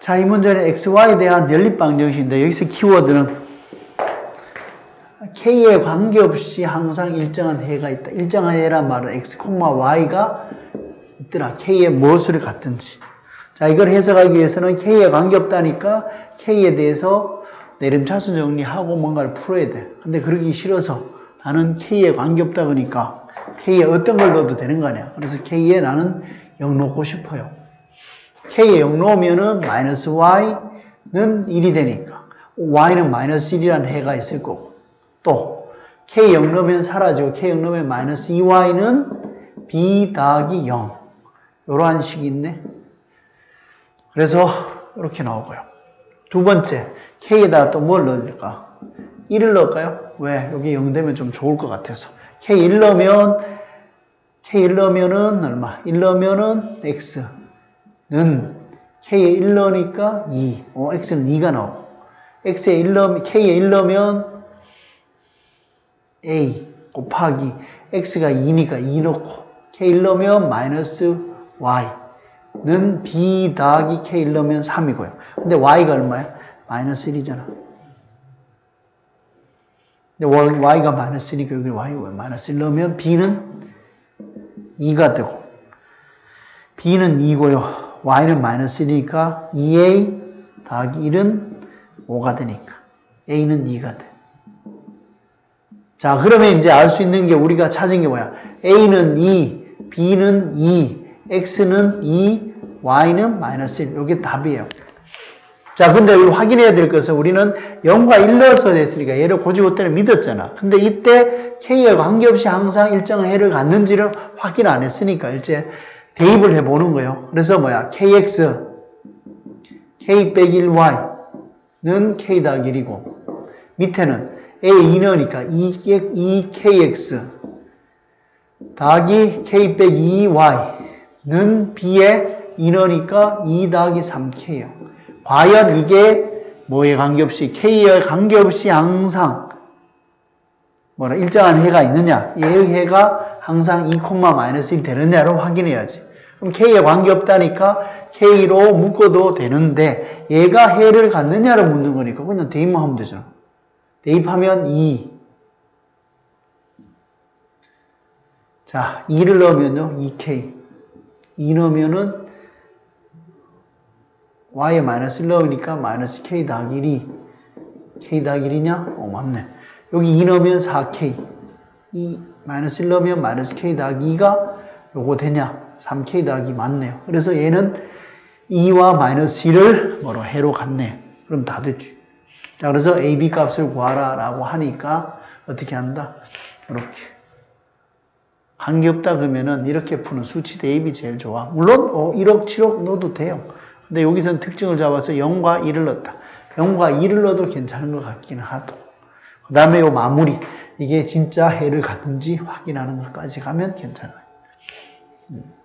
자, 이 문제는 xy에 대한 연립방정식인데 여기서 키워드는 k에 관계없이 항상 일정한 해가 있다. 일정한 해란 말은 x, y가 있더라. k의 무엇을 같든지. 자, 이걸 해석하기 위해서는 k에 관계없다니까 k에 대해서 내림차순 정리하고 뭔가를 풀어야 돼. 근데 그러기 싫어서 나는 k에 관계없다 그러니까 k에 어떤 걸 넣어도 되는 거 아니야. 그래서 k에 나는 0 넣고 싶어요. K에 0 넣으면은 마이너스 y는 1이 되니까 y는 마이너스 1이라는 해가 있을 거고 또 k 0 넣으면 사라지고 k 0 넣으면 마이너스 2y는 b 더하기 0 이러한 식이 있네. 그래서 이렇게 나오고요. 두 번째 k에다가 또뭘 넣을까? 1을 넣을까요? 왜? 여기 0 되면 좀 좋을 것 같아서 k 1 넣으면 k 1 넣으면은 얼마? 1 넣으면은 x 는 k에 1 넣으니까 2. 어, x는 2가 나오고 x에 1 넣으면 k에 1 넣으면 a 곱하기 x가 2니까 2 넣고 k 1 넣으면 마이너스 y는 b 더하기 k 1 넣으면 3이고요. 근데 y가 얼마야? 마이너스 1이잖아. 근데 y가 마이너스 1이니까 여기 y가 마이너스 1 넣으면 b는 2가 되고 b는 2고요. Y는 마이너스 1이니까 2a 더하기 1은 5가 되니까 a는 2가 돼. 자, 그러면 이제 알 수 있는 게 우리가 찾은 게 뭐야? a는 2, b는 2, x는 2, y는 마이너스 1. 이게 답이에요. 자, 근데 여기 확인해야 될 것은 우리는 0과 1 넣어서 됐으니까 얘를 고지고 때는 믿었잖아. 근데 이때 k에 관계없이 항상 일정한 해를 갖는지를 확인 안 했으니까 이제 대입을 해보는 거예요. 그래서 뭐야? kx, k 빼기 1y는 k 더하기 1이고 밑에는 a 2넣으니까 2kx 더하기 k 빼기 2y는 b에 2넣으니까 2 더하기 3k예요. 과연 이게 뭐에 관계없이 k에 관계없이 항상 뭐라 일정한 해가 있느냐 얘의 해가 항상 2, 마이너스 1 되느냐를 확인해야지. 그럼 k에 관계없다니까 k로 묶어도 되는데 얘가 해를 갖느냐를 묻는 거니까 그냥 대입만 하면 되잖아. 대입하면 2. 자, 2를 넣으면요, 2k. 2 넣으면은 y에 마이너스 1 넣으니까 마이너스 k 더하기 1이 k 더하기 1이냐? 어, 맞네. 여기 2 넣으면 4k. 2 마이너스 1 넣으면 마이너스 k 더하기 2가 요거 되냐? 3k 더하기 맞네요. 그래서 얘는 2와 마이너스 1을 뭐로 해로 갔네. 그럼 다 됐지. 자, 그래서 AB 값을 구하라 라고 하니까 어떻게 한다? 이렇게. 관계 없다 그러면은 이렇게 푸는 수치 대입이 제일 좋아. 물론 어, 1억, 7억 넣어도 돼요. 근데 여기서는 특징을 잡아서 0과 2를 넣었다. 0과 2를 넣어도 괜찮은 것 같기는 하도. 그 다음에 요 마무리. 이게 진짜 해를 갖는지 확인하는 것까지 가면 괜찮아요. 음.